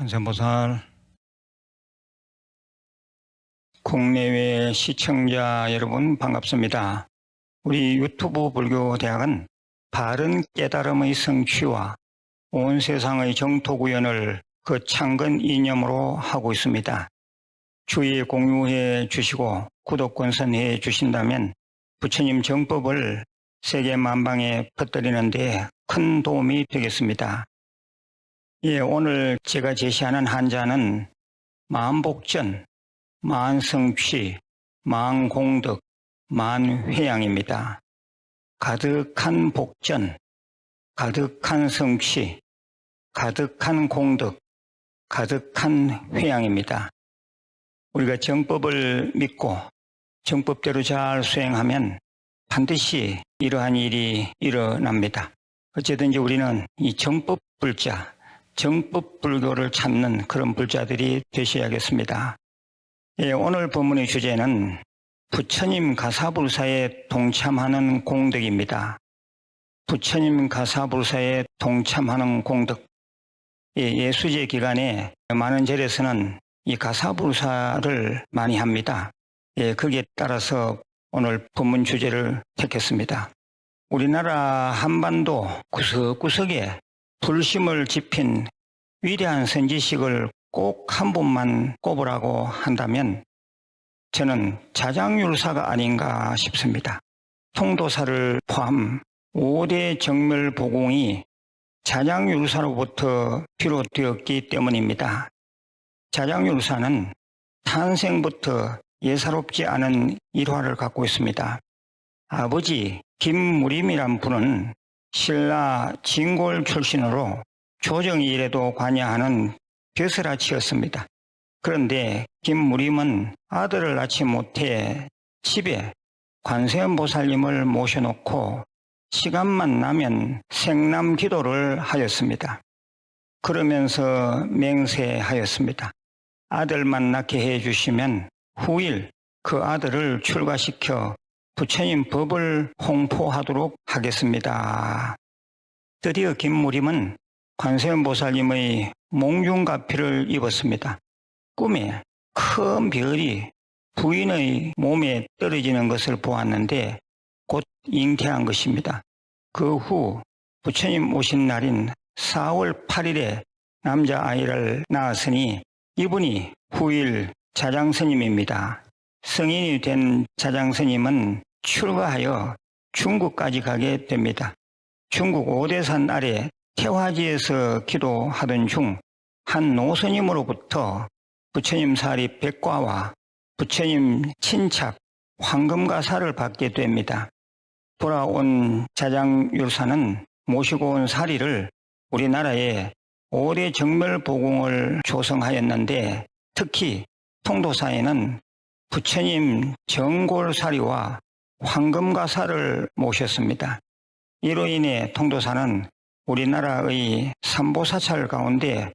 관세음보살 국내외 시청자 여러분 반갑습니다. 우리 유튜브 불교대학은 바른 깨달음의 성취와 온 세상의 정토구현을 그 창근 이념으로 하고 있습니다. 주위에 공유해 주시고 구독권 선 해 주신다면 부처님 정법을 세계 만방에 퍼뜨리는 데 큰 도움이 되겠습니다. 예, 오늘 제가 제시하는 한자는 만복전, 만성취, 만공덕, 만회양입니다. 가득한 복전, 가득한 성취, 가득한 공덕, 가득한 회양입니다. 우리가 정법을 믿고 정법대로 잘 수행하면 반드시 이러한 일이 일어납니다. 어쨌든 지 우리는 이 정법 불자, 정법 불교를 찾는 그런 불자들이 되셔야겠습니다. 예, 오늘 본문의 주제는 부처님 가사불사에 동참하는 공덕입니다. 부처님 가사불사에 동참하는 공덕. 예, 예수제 기간에 많은 절에서는 이 가사불사를 많이 합니다. 예, 거기에 따라서 오늘 본문 주제를 택했습니다. 우리나라 한반도 구석구석에 불심을 지핀 위대한 선지식을 꼭한 분만 꼽으라고 한다면 저는 자장율사가 아닌가 싶습니다. 통도사를 포함 5대 정멸보공이 자장율사로부터 비롯되었기 때문입니다. 자장율사는 탄생부터 예사롭지 않은 일화를 갖고 있습니다. 아버지 김무림이란 분은 신라 진골 출신으로 조정 일에도 관여하는 벼슬아치였습니다. 그런데 김무림은 아들을 낳지 못해 집에 관세음보살님을 모셔놓고 시간만 나면 생남 기도를 하였습니다. 그러면서 맹세하였습니다. 아들만 낳게 해 주시면 후일 그 아들을 출가시켜 부처님 법을 홍포하도록 하겠습니다. 드디어 김무림은 관세음보살님의 몽중가피를 입었습니다. 꿈에 큰 별이 부인의 몸에 떨어지는 것을 보았는데 곧 잉태한 것입니다. 그 후 부처님 오신 날인 4월 8일에 남자아이를 낳았으니 이분이 후일 자장스님입니다. 성인이 된 자장스님은 출가하여 중국까지 가게 됩니다. 중국 오대산 아래 태화지에서 기도하던 중 한 노스님으로부터 부처님 사리 백과와 부처님 친착 황금가사를 받게 됩니다. 돌아온 자장율사는 모시고 온 사리를 우리나라에 5대 정멸보공을 조성하였는데 특히 통도사에는 부처님 정골사리와 황금가사를 모셨습니다. 이로 인해 통도사는 우리나라의 삼보사찰 가운데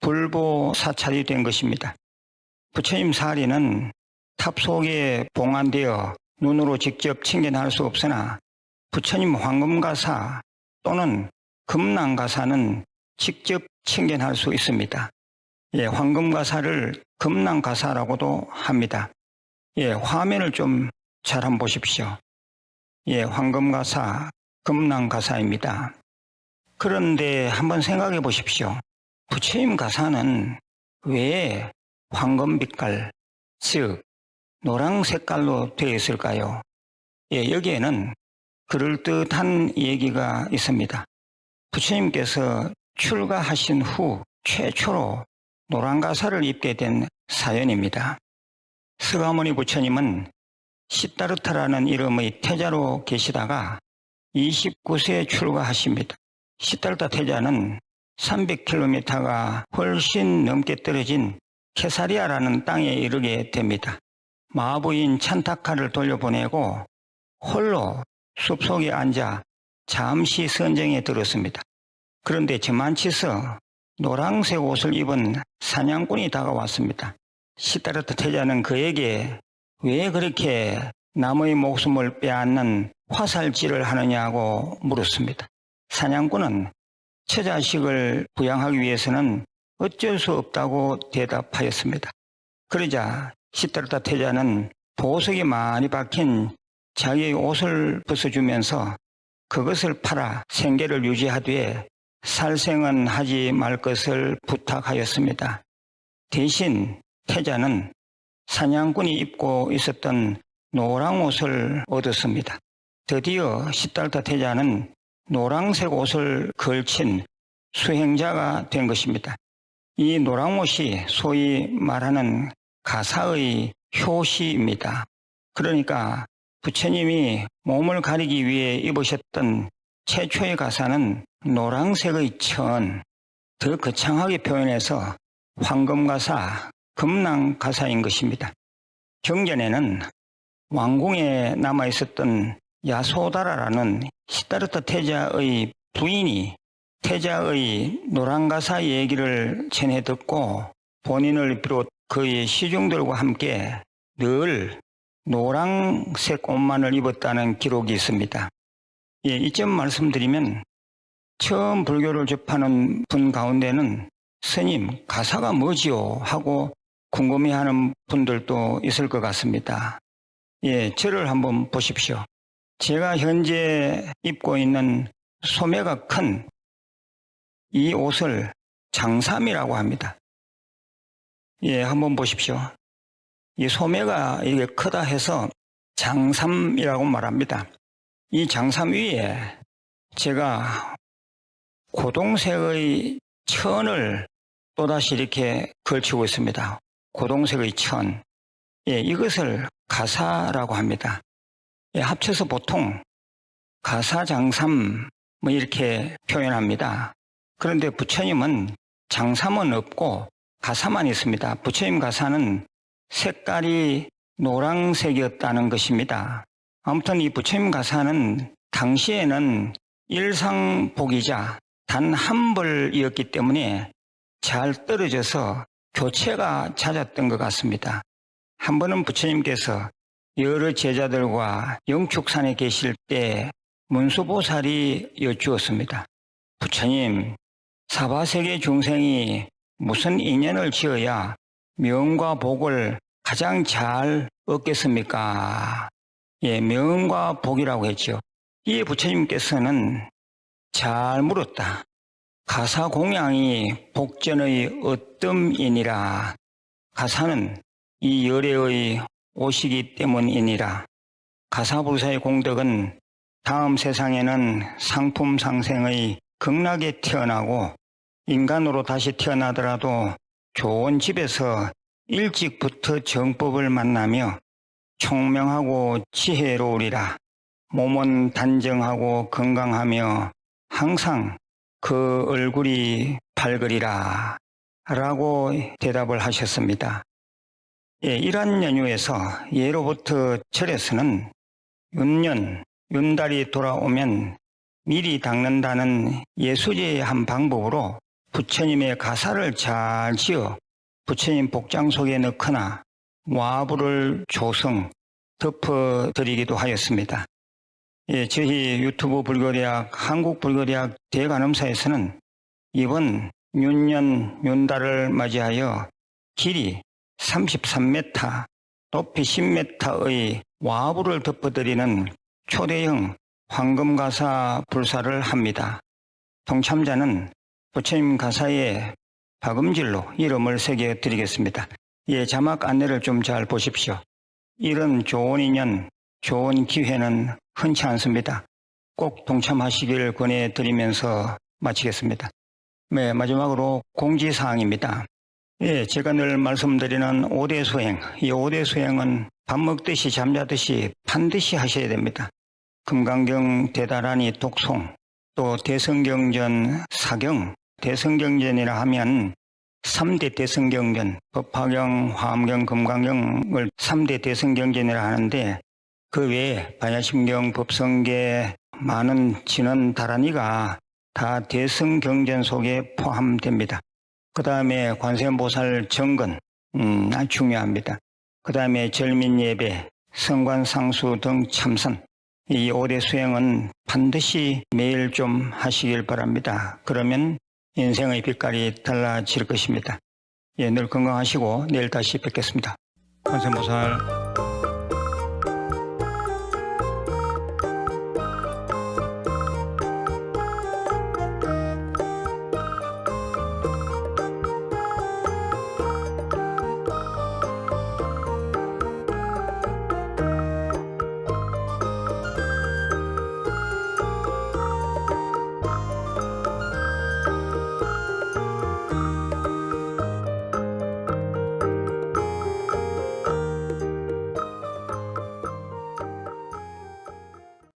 불보사찰이 된 것입니다. 부처님 사리는 탑 속에 봉안되어 눈으로 직접 챙겨날 수 없으나 부처님 황금가사 또는 금난가사는 직접 챙겨날 수 있습니다. 예, 황금가사를 금난가사라고도 합니다. 예, 화면을 좀 잘 한번 보십시오. 예, 황금가사, 금난가사입니다. 그런데 한번 생각해 보십시오. 부처님 가사는 왜 황금 빛깔, 즉 노랑 색깔로 되어 있을까요? 예, 여기에는 그럴듯한 얘기가 있습니다. 부처님께서 출가하신 후 최초로 노란 가사를 입게 된 사연입니다. 스가모니 부처님은 시타르타라는 이름의 태자로 계시다가 29세에 출가하십니다. 시타르타 태자는 300km가 훨씬 넘게 떨어진 케사리아라는 땅에 이르게 됩니다. 마부인 찬타카를 돌려보내고 홀로 숲속에 앉아 잠시 선정에 들었습니다. 그런데 저만치서 노란색 옷을 입은 사냥꾼이 다가왔습니다. 시타르타 태자는 그에게 왜 그렇게 남의 목숨을 빼앗는 화살질을 하느냐고 물었습니다. 사냥꾼은 처자식을 부양하기 위해서는 어쩔 수 없다고 대답하였습니다. 그러자 시타르타 태자는 보석이 많이 박힌 자기의 옷을 벗어주면서 그것을 팔아 생계를 유지하되 살생은 하지 말 것을 부탁하였습니다. 대신 태자는 사냥꾼이 입고 있었던 노랑 옷을 얻었습니다. 드디어 시달타 태자는 노랑색 옷을 걸친 수행자가 된 것입니다. 이 노랑 옷이 소위 말하는 가사의 효시입니다. 그러니까 부처님이 몸을 가리기 위해 입으셨던 최초의 가사는 노랑색의 천, 더 거창하게 표현해서 황금가사, 금랑가사인 것입니다. 경전에는 왕궁에 남아 있었던 야소다라라는 시다르타 태자의 부인이 태자의 노랑가사 얘기를 전해 듣고 본인을 비롯 그의 시중들과 함께 늘 노랑색 옷만을 입었다는 기록이 있습니다. 예, 이점 말씀드리면 처음 불교를 접하는 분 가운데는 스님 가사가 뭐지요 하고 궁금해하는 분들도 있을 것 같습니다. 예, 저를 한번 보십시오. 제가 현재 입고 있는 소매가 큰 이 옷을 장삼이라고 합니다. 예, 한번 보십시오. 이 소매가 이게 크다 해서 장삼이라고 말합니다. 이 장삼 위에 제가 고동색의 천을 또다시 이렇게 걸치고 있습니다. 고동색의 천. 예, 이것을 가사라고 합니다. 예, 합쳐서 보통 가사장삼 뭐 이렇게 표현합니다. 그런데 부처님은 장삼은 없고 가사만 있습니다. 부처님 가사는 색깔이 노랑색이었다는 것입니다. 아무튼 이 부처님 가사는 당시에는 일상복이자 단 한 벌이었기 때문에 잘 떨어져서 교체가 잦았던 것 같습니다. 한 번은 부처님께서 여러 제자들과 영축산에 계실 때 문수보살이 여쭈었습니다. 부처님, 사바세계 중생이 무슨 인연을 지어야 명과 복을 가장 잘 얻겠습니까? 예, 명과 복이라고 했죠. 이 부처님께서는 잘 물었다. 가사 공양이 복전의 어뜸이니라. 가사는 이 열애의 오시기 때문이니라. 가사불사의 공덕은 다음 세상에는 상품 상생의 극락에 태어나고 인간으로 다시 태어나더라도 좋은 집에서 일찍부터 정법을 만나며 총명하고 지혜로우리라. 몸은 단정하고 건강하며 항상 그 얼굴이 밝으리라. 라고 대답을 하셨습니다. 예, 이러한 연유에서 예로부터 절에서는 윤년, 윤달이 돌아오면 미리 닦는다는 예수제의 한 방법으로 부처님의 가사를 잘 지어 부처님 복장 속에 넣거나 와부를 조성, 덮어드리기도 하였습니다. 예, 저희 유튜브 불교대학 한국불교대학 대관음사에서는 이번 윤년 윤달을 맞이하여 길이 33m, 높이 10m의 와부를 덮어드리는 초대형 황금가사 불사를 합니다. 동참자는 부처님 가사에 박음질로 이름을 새겨 드리겠습니다. 예, 자막 안내를 좀 잘 보십시오. 이런 좋은 인연, 좋은 기회는 흔치 않습니다. 꼭 동참하시길 권해드리면서 마치겠습니다. 네, 마지막으로 공지사항입니다. 예, 제가 늘 말씀드리는 5대 수행, 이 5대 수행은 밥 먹듯이 잠자듯이 반드시 하셔야 됩니다. 금강경 대다라니 독송, 또 대성경전 사경, 대성경전이라 하면 3대 대성경전, 법화경, 화엄경, 금강경을 3대 대성경전이라 하는데 그 외에 반야심경, 법성계, 많은 진원 다라니가 다 대성경전 속에 포함됩니다. 그 다음에 관세음보살 정근, 음, 중요합니다. 그 다음에 절민 예배, 성관 상수 등 참선. 이 올해 수행은 반드시 매일 좀 하시길 바랍니다. 그러면 인생의 빛깔이 달라질 것입니다. 예, 늘 건강하시고 내일 다시 뵙겠습니다. 관세모살